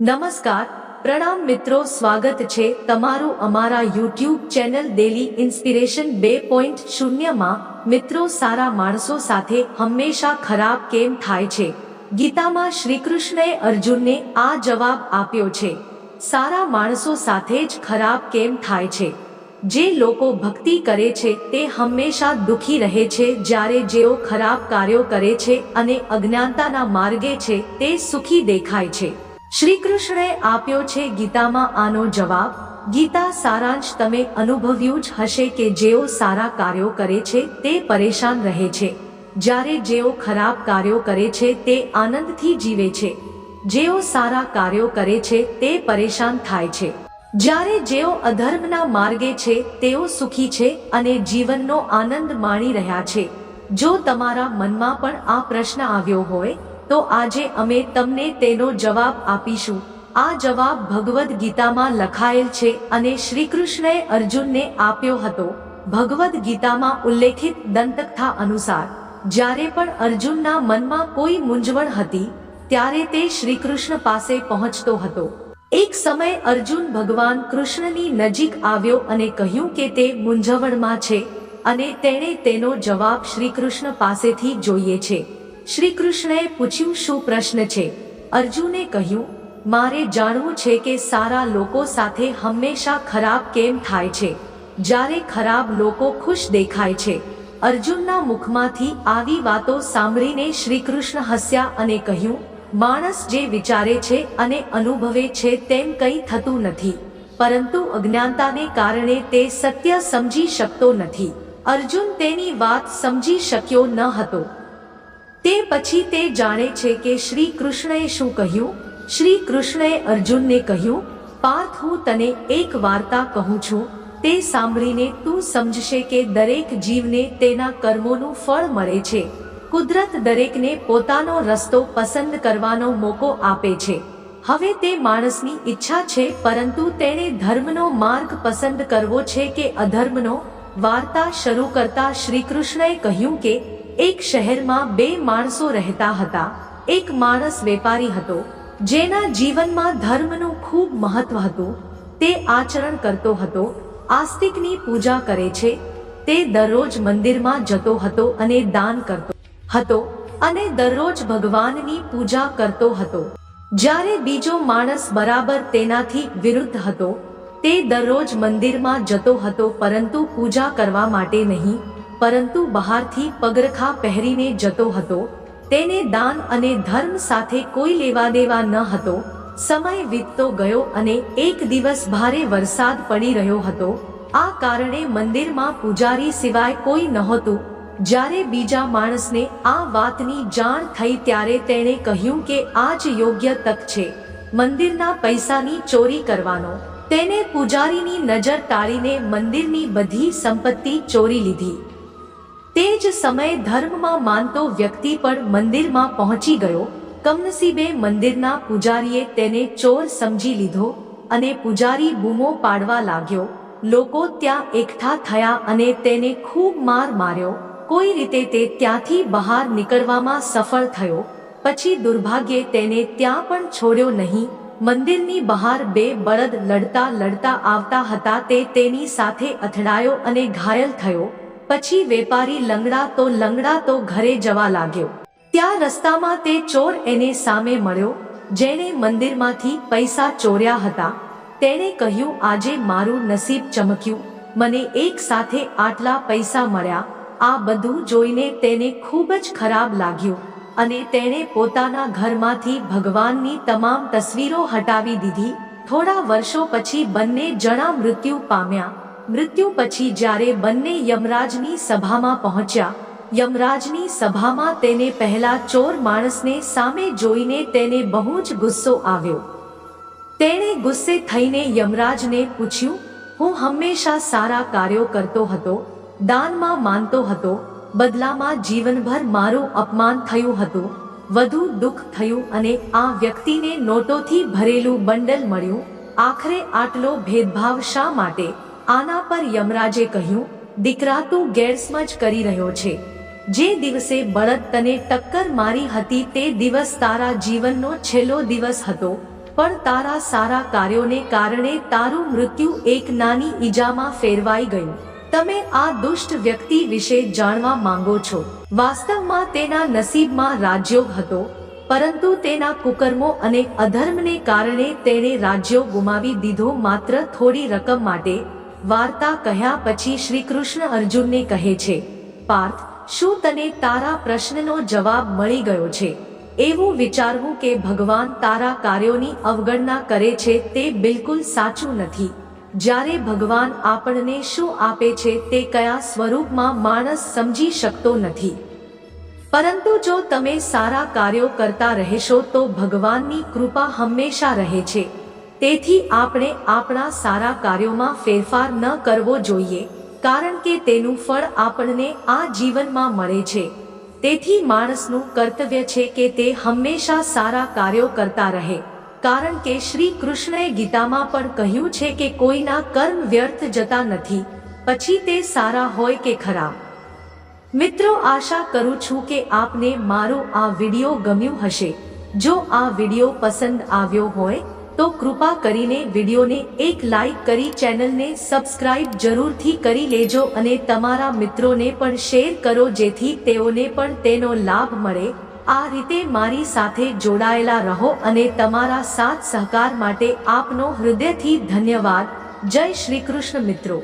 નમસ્કાર, પ્રણામ મિત્રો, સ્વાગત છે તમારું અમારા યુટ્યુબ ચેનલ ડેલી ઇન્સ્પિરેશન બે પોઈન્ટ શૂન્યમાં મિત્રો, સારા માણસો સાથે હંમેશા ખરાબ કેમ થાય છે? ગીતામાં શ્રી કૃષ્ણએ અર્જુનને આ જવાબ આપ્યો છે. સારા માણસો સાથે જ ખરાબ કેમ થાય છે? જે લોકો ભક્તિ કરે છે તે હંમેશા દુખી રહે છે જ્યારે જેઓ ખરાબ કાર્યો કરે છે અને અજ્ઞાનતાના માર્ગે છે તે સુખી દેખાય છે. શ્રી કૃષ્ણએ આપ્યો છે ગીતામાં આનો જવાબ, ગીતા સારાંશ તમે અનુભવ્યું જ હશે કે જેઓ સારા કાર્યો કરે છે તે પરેશાન રહે છે. જ્યારે જેઓ ખરાબ કાર્યો કરે છે તે આનંદથી જીવે છે. જેઓ સારા કાર્યો કરે છે તે પરેશાન થાય છે. જ્યારે જેઓ અધર્મના માર્ગે છે તેઓ સુખી છે અને જીવનનો આનંદ માણી રહ્યા છે. જો તમારા મનમાં પણ આ પ્રશ્ન આવ્યો હોય તો આજે અમે તમને તેનો જવાબ આપીશું. આ જવાબ ભગવદ્ ગીતામાં લખાયેલ છે અને શ્રી કૃષ્ણએ અર્જુનને આપ્યો હતો. ભગવદ્ ગીતામાં ઉલ્લેખિત દંતકથા અનુસાર, જ્યારે પણ અર્જુનના મનમાં કોઈ મૂંઝવણ હતી, ત્યારે તે શ્રી કૃષ્ણ પાસે પહોંચતો હતો. એક સમય અર્જુન ભગવાન કૃષ્ણની નજીક આવ્યો અને કહ્યું કે તે મૂંઝવણમાં છે અને તેણે તેનો જવાબ શ્રી કૃષ્ણ પાસેથી જોઈએ છે. શ્રી કૃષ્ણએ પૂછ્યું, શું પ્રશ્ન છે? અર્જુને કહ્યું, મારે જાણવું છે કે સારા લોકો સાથે હંમેશા ખરાબ કેમ થાય છે? જ્યારે ખરાબ લોકો ખુશ દેખાય છે. અર્જુનના મુખમાંથી આવી વાતો સાંભળીને શ્રી કૃષ્ણ હસ્યા અને કહ્યું, માણસ જે વિચારે છે અને અનુભવે છે તેમ કંઈ થતું નથી. પરંતુ અજ્ઞાનતાને કારણે તે સત્ય સમજી શકતો નથી. અર્જુન તેની વાત સમજી શક્યો ન હતો. તે પછી તે જાણે છે કે શ્રી કૃષ્ણએ શું કહ્યું? શ્રી કૃષ્ણએ અર્જુનને કહ્યું, પાર્થ, હું તને એક વાર્તા કહું છું. તે સાંભળીને તું સમજશે કે દરેક જીવને તેના કર્મોનું ફળ મળે છે. કુદરત દરેકને પોતાનો રસ્તો પસંદ કરવાનો મોકો આપે છે. હવે તે માણસની ઈચ્છા છે, પરંતુ તેણે ધર્મનો માર્ગ પસંદ કરવો છે કે અધર્મનો? વાર્તા શરૂ કરતા શ્રી કૃષ્ણએ કહ્યું કે એક શહેરમાં બે માણસો રહેતા હતા. એક માણસ વેપારી હતો, જેના જીવનમાં ધર્મનું ખૂબ મહત્વ હતું. તે આચરણ કરતો હતો, આસ્તિકની પૂજા કરે છે. તે દરરોજ મંદિરમાં જતો હતો અને દાન કરતો હતો અને દરરોજ ભગવાનની પૂજા કરતો હતો. જ્યારે બીજો માણસ બરાબર તેનાથી વિરુદ્ધ હતો, તે દરરોજ મંદિરમાં જતો હતો પરંતુ પૂજા કરવા માટે નહીં. પરંતુ બહારથી પગરખા પહેરીને જતો હતો, તેને દાન અને ધર્મ સાથે કોઈ લેવા દેવા ન હતો, સમય વીતતો ગયો અને એક દિવસ ભારે વરસાદ પડી રહ્યો હતો, આ કારણે મંદિરમાં પૂજારી સિવાય કોઈ નહોતું, જ્યારે બીજા માણસને આ વાતની જાણ થઈ ત્યારે તેણે કહ્યું કે આ જ યોગ્ય તક છે, મંદિરના પૈસાની ચોરી કરવાનો, તેને પૂજારીની નજર ટાળીને મંદિરની બધી સંપત્તિ ચોરી લીધી. તે જ સમયે ધર્મમાં માનતો વ્યક્તિ પણ મંદિરમાં પહોંચી ગયો. કમનસીબે મંદિરના પૂજારીએ તેને ચોર સમજી લીધો અને પૂજારી બૂમો પાડવા લાગ્યો. લોકો ત્યાં એકઠા થયા અને તેને ખૂબ માર માર્યો. કોઈ રીતે તે ત્યાંથી બહાર નીકળવામાં સફળ થયો. પછી દુર્ભાગ્યે તેને ત્યાં પણ છોડ્યો નહીં. મંદિરની બહાર બે બળદ લડતા લડતા આવતા હતા તે તેની સાથે અથડાયો અને ઘાયલ થયો. પછી વેપારી લંગડા તો લંગડા તો ઘરે જવા લાગ્યો. ત્યાં રસ્તામાં તે ચોર એને સામે મળ્યો, જેણે મંદિરમાંથી પૈસા ચોર્યા હતા. તેણે કહ્યું, આજે મારું નસીબ ચમક્યું. મને એક સાથે આટલા પૈસા મળ્યા. આ બધું જોઈને તેને ખૂબ જ ખરાબ લાગ્યું અને તેણે પોતાના ઘરમાંથી ભગવાનની તમામ તસવીરો હટાવી દીધી. થોડા વર્ષો પછી બંને જણા મૃત્યુ પામ્યા. મૃત્યુ પછી જ્યારે બંને યમરાજની સભામાં પહોંચ્યા, યમરાજની સભામાં તેને પહેલા ચોર માણસને સામે જોઈને તેને બહુ જ ગુસ્સો આવ્યો. તેણે ગુસ્સે થઈને યમરાજને પૂછ્યું, હું હંમેશા સારા કાર્યો કરતો હતો, દાનમાં માનતો હતો, બદલામાં જીવનભર મારું અપમાન થયું હતું, વધુ દુઃખ થયું અને આ વ્યક્તિને નોટોથી ભરેલું બંડલ મળ્યું, આખરે આટલો ભેદભાવ શા માટે? આના પર યમરાજે કહ્યું, દીકરા તું ગેરસમજ કરી રહ્યો છે. જે દિવસે બળદ તને ટક્કર મારી હતી તે દિવસ તારા જીવનનો છેલ્લો દિવસ હતો, પણ તારા સારા કાર્યોને કારણે તારું મૃત્યુ એક નાની ઈજામાં ફેરવાઈ ગયું. તમે આ દુષ્ટ વ્યક્તિ વિશે જાણવા માંગો છો. વાસ્તવમાં તેના નસીબમાં રાજયોગ હતો, પરંતુ તેના કુકર્મો અને અધર્મને કારણે તેણે રાજ્યો ગુમાવી દીધો માત્ર થોડી રકમ માટે વાર્તા કહ્યા પછી શ્રી કૃષ્ણ અર્જુનને કહે છે, પાર્થ, શું તને તારા પ્રશ્નનો જવાબ મળી ગયો છે? એવું વિચારવું કે ભગવાન તારા કાર્યોની અવગણના કરે છે તે બિલકુલ સાચું નથી. જ્યારે ભગવાન આપણને શું આપે છે તે કયા સ્વરૂપમાં માણસ સમજી શકતો નથી. પરંતુ જો તમે સારા કાર્યો કરતા રહેશો તો ભગવાનની કૃપા હંમેશા રહે છે. તેથી આપણે આપણા સારા કાર્યોમાં ફેરફાર ન કરવો જોઈએ, કારણ કે તેનું ફળ આપણને આ જીવનમાં મળે છે. તેથી માણસનું કર્તવ્ય છે કે તે હંમેશા સારા કાર્યો કરતા રહે. કારણ કે શ્રી કૃષ્ણએ ગીતામાં પણ કહ્યું છે કે કોઈના કર્મ વ્યર્થ જતા નથી, પછી તે સારા હોય કે ખરાબ. મિત્રો, આશા કરું છું કે આપને મારો આ વીડિયો ગમ્યું હશે. જો આ વિડિયો પસંદ આવ્યો હોય તો કૃપા કરીને વિડિયોને એક લાઈક કરી ચેનલને સબસ્ક્રાઇબ જરૂરથી કરી લેજો અને તમારા મિત્રોને પણ શેર કરો જેથી તેઓને પણ તેનો લાભ મળે. આ રીતે મારી સાથે જોડાયેલા રહો અને તમારા સાથ સહકાર માટે આપનો હૃદયથી ધન્યવાદ. જય શ્રી કૃષ્ણ મિત્રો.